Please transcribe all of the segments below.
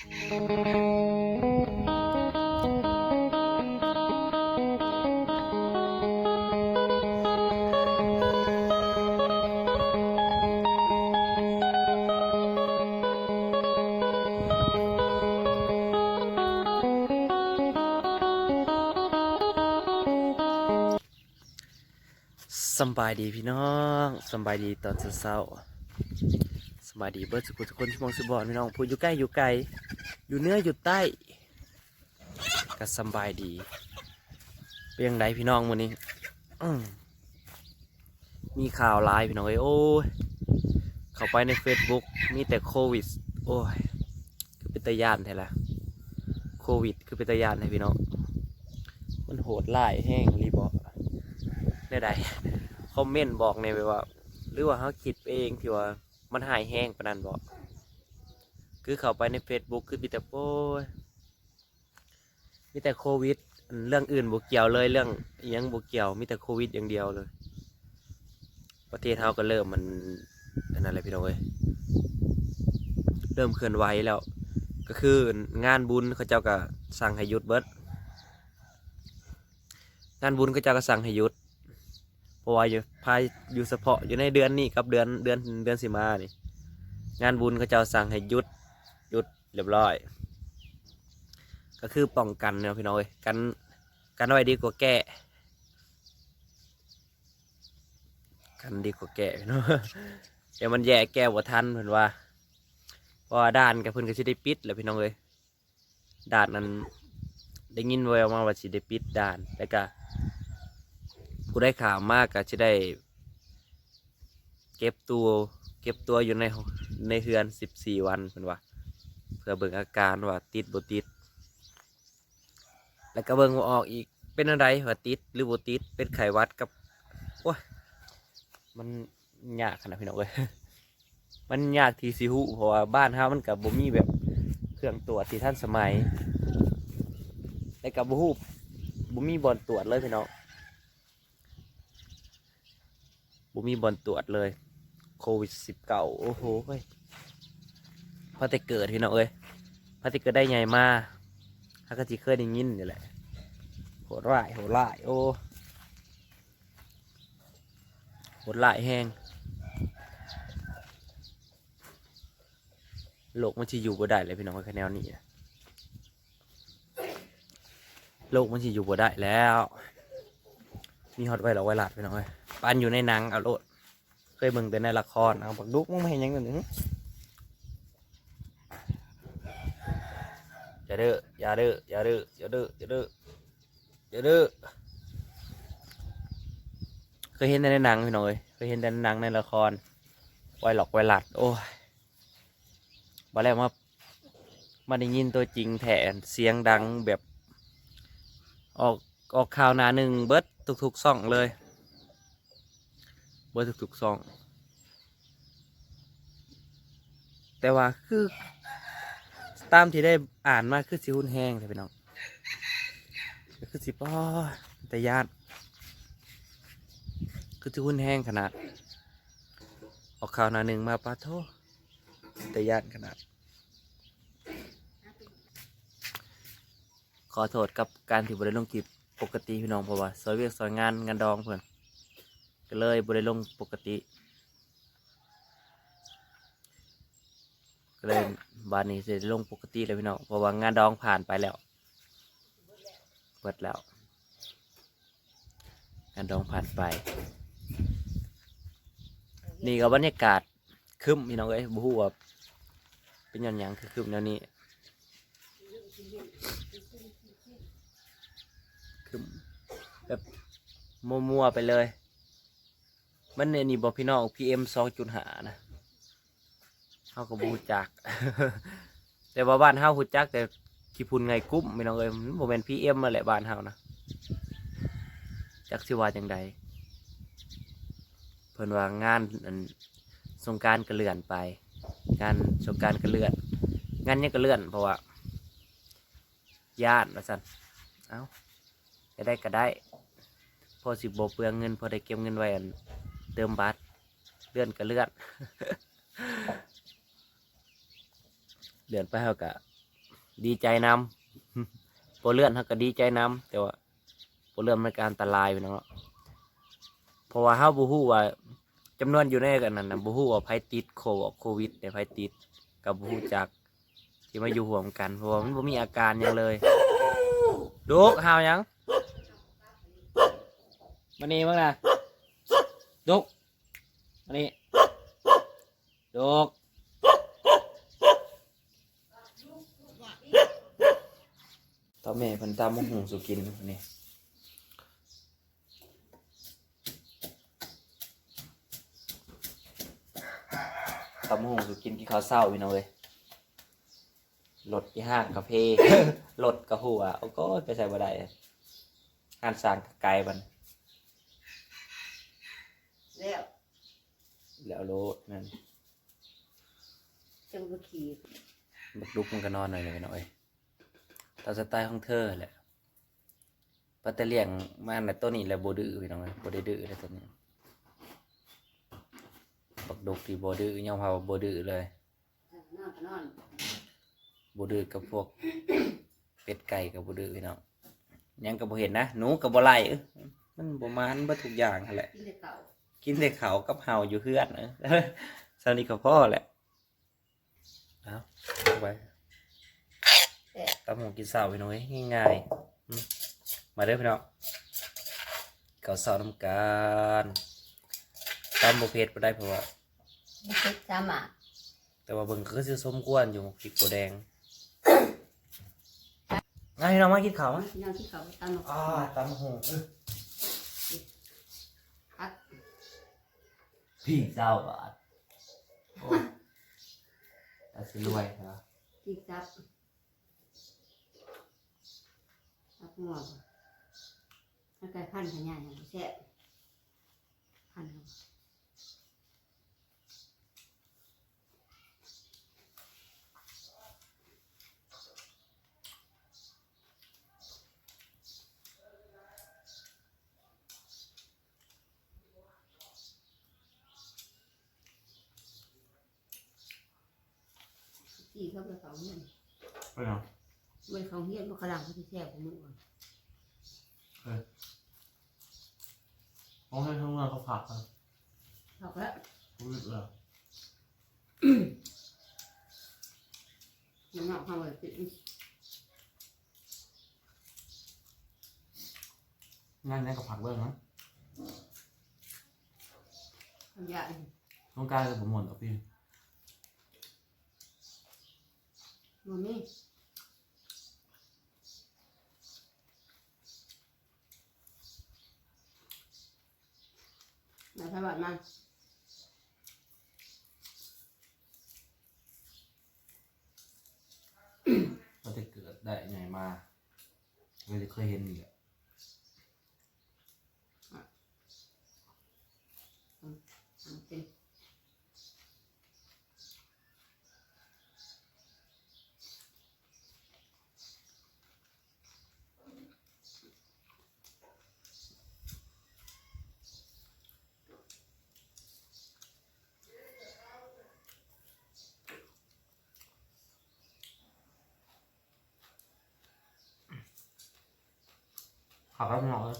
สำบายดีพี่น้องสำบายดีตอนเช้าๆสำ บายดีเบิร์ดสุขุทุคนที่มองสุบอนพี่น้องพูดอยู่ใกล้อยู่ไกลอยู่เนื้ออยู่ใต้ก็สบายดีเป็นยังไงพี่น้องวันนี้มีข่าวร้ายพี่น้องเอ้ยโอ้ยเข้าไปใน Facebook มีแต่โควิด โอ้ยคือเป็นตะยานแท้ละโควิด คือเป็นตะยานแท้พี่น้องมันโหดร้ายแห้งรีบอกได้ใดคอมเมนต์บอกในแบบว่า หรือว่าเขาคิดเองที่ว่า มันหายแห้งปนนั้นบอกคือเข้าไปใน Facebook คือมีแต่โอ้ยมีแต่โควิด เรื่องอื่นบวเกี่ยวเลยเรื่องยังบวเกี่ยวมีแต่โควิดอย่างเดียวเลย ประเทศเขาก็เริ่มมันอันนั้นแหละพี่น้องเอ้ยเริ่มเคลื่อนไหวแล้ว ก็คืองานบุญเขาเจ้าก็สั่งให้หยุดเบิดงานบุญเขาเจ้าก็สั่งให้หยุด เพราะว่าอยู่ภายอยู่เฉพาะอยู่ในเดือนนี้กับเดือนเดือนเดือนสิมานี่งานบุญเขาเจ้าสั่งให้หยุดหยุดเรียบร้อย ก็คือป้องกันเนาะพี่น้องเอ้ยกันกันไว้ดีกว่าแก้กันดีกว่าแก้พี่น้องเดี๋ยวมันแย่แก้บ่ทันเพิ่นว่าเพราะว่าด่านกับเพิ่นก็สิได้ปิดแหล้วพี่น้องเอ้ยด่านนั้นได้ยินแววมาว่าสิได้ปิดด่านแล้วก็ ผู้ได้ข่าวมากก็จะได้ เก็บตัว เก็บตัวอยู่ในในเฮือนสิบสี่วันเป็นว่าเพื่อเบิ่งอาการว่าติดบ่ติด แล้วก็เบิ่งว่าออกอีกเป็นอะไรว่าติดหรือบ่ติดเป็นไขวัดกับโอ้ยมันยากขนาดพี่น้องเลยมันยากทีสิหูเพราะว่าบ้านเฮามันกับบ่มีแบบเครื่องตรวจที่ท่านสมัย แล้วกับบ่ฮู้บ่มีบอนตรวจเลยพี่น้อง บุมีบอลตรวจเลย โควิดสิบเก้าโอ้โหเฮ้ยพอแต่เกิดพี่น้องเอ้ยพอแต่เกิดได้ไงมาฮักกะจิเคยได้ยินนี่แหละโหดร้ายโหดร้ายโอ้โหดร้ายแห้งโลกมันจะอยู่บ่ได้เลยพี่น้องคะแนวนี้โลกมันจะอยู่บ่ได้แล้ว มีฮอตไวหรอไวรัสพี่น้องเอ้ย ปานอยู่ในหนังเอาโลดเคยเบิ่งแต่ในละครเอาบักดุกมึงไม่เห็นยังหนึ่งอย่าเด้ออย่าเด้ออย่าเด้ออย่าเด้ออย่าเด้ออย่าเด้อเคยเห็นแต่ในหนังพี่น้อยเคยเห็นแต่ในหนังในละครไวหลอกไวรัสโอ้ยบาแล้วมามาได้ยินตัวจริงแทนเสียงดังแบบ ออกออกข่าวหนาหนึ่งเบิดทุกๆซ่องเลย เบิดทุกๆซอง แต่ว่าคือตามที่ได้อ่านมาคือสิหุ่นแห้งเลยพี่น้องคือสิป้อแต่ญาติคือสิหุ่นแห้งขนาด ออกข่าวหนาหนึ่งมาปาโทแต่ญาติขนาด ขอโทษกับการที่บริลงคลิปปกติพี่น้องเพราะว่าซอยเวียกซอยงานงานดองเพื่อน ก็เลยบริลงปกติ ก็เลยบานนี้จะลงปกติเลยพี่น้องเพราะว่างานดองผ่านไปแล้วเปิดแล้ว งานดองผ่านไป นี่ก็บรรยากาศคึมพี่น้องเอ้ยบูฮูว่าเป็นยังหยังคือคึมแนวนี้คือแบบมัวๆไปเลย มันเนี่ยนี่บอกพี่น้อง PM สองจุดหานะเฮาก็บูจัก แต่ว่าบ้านเฮาหูจัก แต่ขี้พุนไงกุ้มพี่น้องเอ้ยมันบ่แม่น PM มาแหละบ้านเฮานะจักสิว่าจังใดเพิ่นว่างานอันสงการก็เลื่อนไป งานสงการก็เลื่อน งานนี้ยก็เลื่อน เพราะว่าญาติว่าซั่นเอ้าจะได้ก็ได้ พอสิบโบเปลืองเงิน พอได้เก็บเงินไว้อัน ติมบัตรเลื่อนก็เลื่อนเลื่อนไปเท่ากับดีใจนำโปเลื่อนเขาก็ดีใจนำแต่ว่าโปเลื่อนมันก็อันตรายไปเนาะเพราะว่าเฮาบ่ฮู้ว่าจำนวนอยู่ในกันนั้นนะบ่ฮู้ว่าไผติดโคโควิดเนี่ยไผติดกับบ่ฮู้จักที่มาอยู่ร่วมกันเพราะว่ามันบ่มีอาการหยังเลยดุกหาวหยังมานี่มั้งนะ ดุกมานี่ดุกตอนแม่เพิ่นตามมะฮุงสุกินนี่ตามมะฮุงสุกินกินข้าวเศร้าพี่น้องเอ้ยรถที่ห้างกาแฟรถกระหัวเอาก็ไปใส่บ่ได้ห้านสร้างกะไกลบัน แล้ว แล้วโลดนั่นจังบ่ขี่บักดุกมันก็นอนหน่อยเลยพี่น้องเอ้ยตามสไตล์ของเธอแหละปัตเตเลียงมาในตัวนี้แหละบ่ดื้อพี่น้องเอ้ยบ่ได้ดื้อเลยตัวนี้บักดุกที่บ่ดื้อยอมรับว่าบ่ดื้อเลยนอนก็นอนบูดื้อกับพวก เป็ดไก่กับบูดื้อพี่น้องหยังกับบ่เห็นนะหนูกับบ่ไล่เอ้ยมันบ่มานบ่ทุกอย่างหั่นแหละกินแต่เก่า กินแต่เขาวกับเห่าอยู่เฮือนเออสาวนี้ก็พ่อแหละเอาเอาไปแต่ตำหมูกินเสาพี่น้องเอ้ยง่ายๆอืมมาเด้อพี่น้องเกาเสาน้ำกันตำบ่เผ็ดบ่ได้เพราะว่าบ่เฮ็ดจำอะแต่ว่าเบิ่งก็คือสิสมควรอยู่พริกโกแดงงั้นพี่น้องมากินข้าวมั้ยนอนที่เขาตามมาอ่าตำหง พัก พี่เจ้าบาทโอ้แต่สิรวยเหรอที่จับจับหมวกแล้วก็พันขยายอย่างแซ่บพันเอา ที่เขาไปเขาเฮียนไปเนาะไปเขาเฮียนบ่กระลังเขาที่แซ่บของมึงก่อนมองให้ข้างนอกเขาผักอะเขาก็รู้เหรอน้ำหนักเขาเลยติดงานนี้กับผักเบิ้งนะขยะต้องการจะผมหมดอะ พี่มันนี่นายพระบาทมันมันจะเกิดได้ไงมาเราจะเคยเห็นอีกอะ มันเป็น ผักแล้วมันออกเลย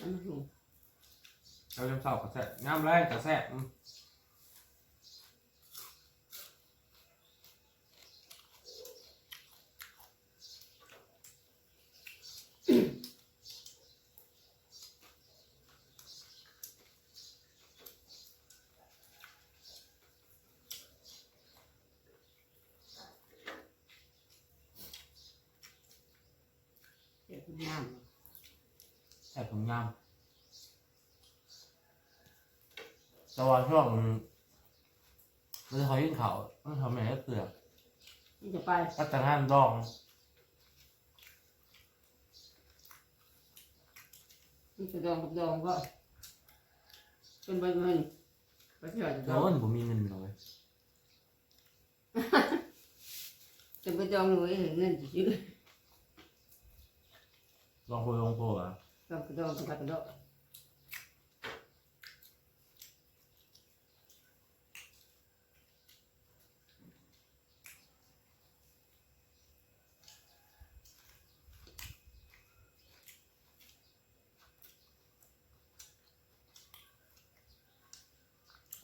น้ำหูเราจะสอบกระแสงามแรงกระแสอื ทุกอย่างแสบถุงยามแต่ว่าช่วงมันจะคอยยิ่งเขาต้องทำอะไรก็เกลือกนี่จะไปก็แต่งงานดองนี่จะดองกับดองก็เป็นใบเงินไปเที่ยวจะดโดองนผมมีเงินเลยจะไปดองหน่วยเห็นเงินจืด Long po long po ah. Long po long po long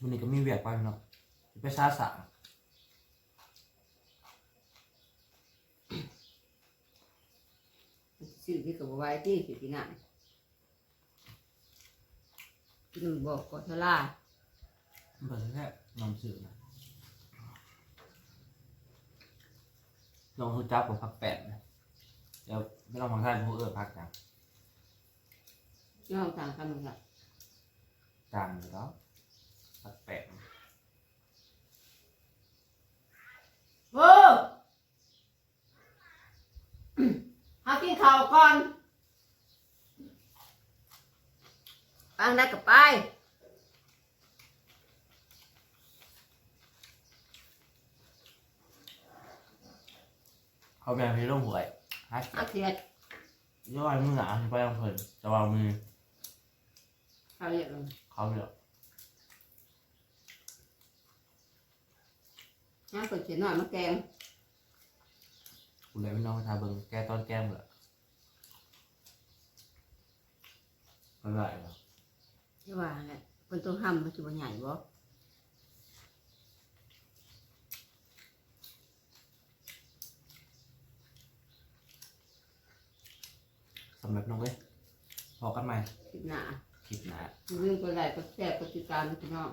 Mình có mi việc qua nó. Phải xa xả. ซาสามซื้อที่กับไว้ที่สิที่นั่นกินบอกกอทลาเปิดแค่นำสื่อนะลองทุจับกับพักแปดนะเดี๋ยวไม่ต้องฟังท่านผู้เออพักจังย่องต่างกันหมดละจังอยู่แล้วพักแปด โอ้ หากินข้าวก่อนปังได้กับไปเขาแบ่งให้ลงหวยฮัทเอาเสียดย่อยมือหนาไปลองเพลินจะวางมือข้าวเรียกลงเขาเดี๋ยวน้ำเปิดเสียหน่อยมาแกงคุณเลยไม่น้องไปทาเบิงแกตอนแก้มเหรอ ไม่ไหวหรอใช่ว่าแหละคนตัวห้ำมันจะบ่ใหญ่บ่สำหรับน้องเว้ยพอกันไหมคิดหนาคลิปหนะอย่าลืมกดไลค์กดแชร์กดติดตามนะพี่น้อง